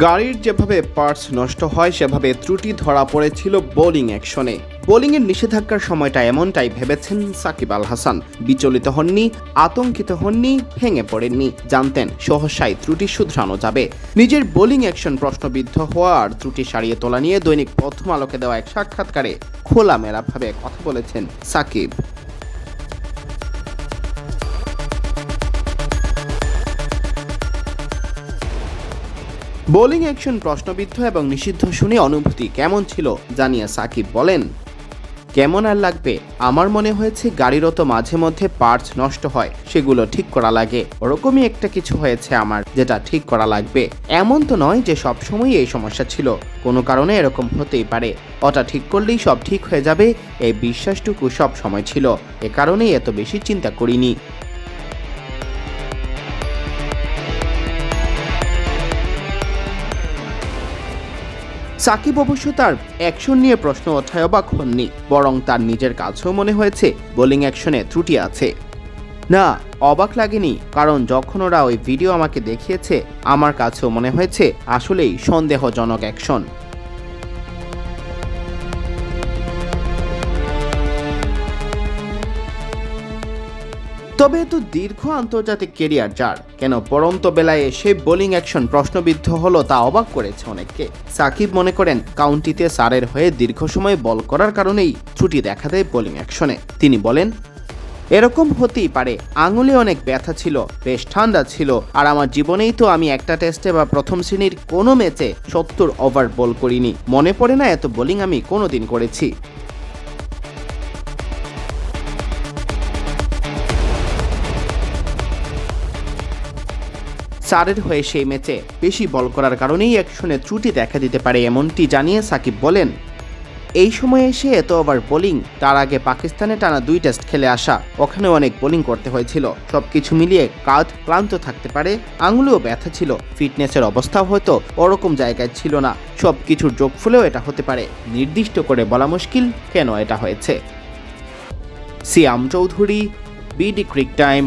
গাড়ির যেভাবে পার্টস নষ্ট হয়, সেভাবে ত্রুটি ধরা পড়েছিল বোলিং অ্যাকশনে। বোলিংয়ের নিষেধাজ্ঞার সময়টা এমনটাই ভেবেছেন সাকিব আল হাসান। বিচলিত হননি, আতঙ্কিত হননি, ভেঙে পড়েননি। জানতেন, সহসাই ত্রুটি শুধরানো যাবে। নিজের বোলিং অ্যাকশন প্রশ্নবিদ্ধ হওয়া আর ত্রুটি সারিয়ে তোলা নিয়ে দৈনিক প্রথম আলোকে দেওয়া এক সাক্ষাৎকারে খোলামেলাভাবে কথা বলেছেন সাকিব। বোলিং অ্যাকশন প্রশ্নবিদ্ধ এবং নিষিদ্ধ শুনে অনুভূতি কেমন ছিল জানিয়ে সাকিব বলেন, কেমন আর লাগবে? আমার মনে হয়েছে গাড়িরও তো মাঝে মধ্যে পার্টস নষ্ট হয়, সেগুলো ঠিক করা লাগে। ওরকমই একটা কিছু হয়েছে আমার যেটা ঠিক করা লাগবে। এমন তো নয় যে সব সময় এই সমস্যা ছিল। কোনো কারণে এরকম হতেই পারে। ওটা ঠিক করলেই সব ঠিক হয়ে যাবে, এই বিশ্বাসটুকু সব সময় ছিল। এ কারণেই এত বেশি চিন্তা করিনি। সাকিব অবশ্য তার অ্যাকশন নিয়ে প্রশ্ন ওঠায় অবাক হননি, বরং তার নিজের কাছেও মনে হয়েছে বোলিং অ্যাকশনে ত্রুটি আছে। না, অবাক লাগেনি, কারণ যখন ওরা ওই ভিডিও আমাকে দেখিয়েছে, আমার কাছেও মনে হয়েছে আসলেই সন্দেহজনক অ্যাকশন তবে এত দীর্ঘ আন্তর্জাতিক কেরিয়ার যার। কেন পরন্ত বেলায় এসে বোলিং অ্যাকশন প্রশ্নবিদ্ধ হলো তা অবাক করেছে অনেককে। সাকিব মনে করেন, কাউন্টিতে সারের হয়ে দীর্ঘ সময় বল করার কারণেই ত্রুটি দেখা দেয় বোলিং অ্যাকশনে। তিনি বলেন, এরকম হতেই পারে, আঙুলে অনেক ব্যথা ছিল, বেশ ঠান্ডা ছিল, আর আমার জীবনেই তো আমি একটা টেস্টে বা প্রথম শ্রেণির কোনো ম্যাচে সত্তর ওভার বল করিনি। মনে পড়ে না এত বোলিং আমি কোনোদিন করেছি। সারের হয়ে সেই ম্যাচে। বেশি বল করার কারণেই একশনে ত্রুটি দেখা দিতে পারে এমনটি জানিয়ে সাকিব বলেন। এই সময়ে এসে এত ওভার বোলিং, তার আগে পাকিস্তানে টানা দুই টেস্ট খেলে আসা, ওখানে অনেক বোলিং করতে হয়েছিল। সব কিছু মিলিয়ে কাঁধ ক্লান্ত থাকতে পারে, আঙুলেও ব্যথা ছিল। ফিটনেসের অবস্থাও হয়তো ওরকম জায়গায় ছিল না। সব কিছুর যোগফলেও এটা হতে পারে। নির্দিষ্ট করে বলা মুশকিল কেন এটা হয়েছে? Siam Chowdhury, BD Cric Time.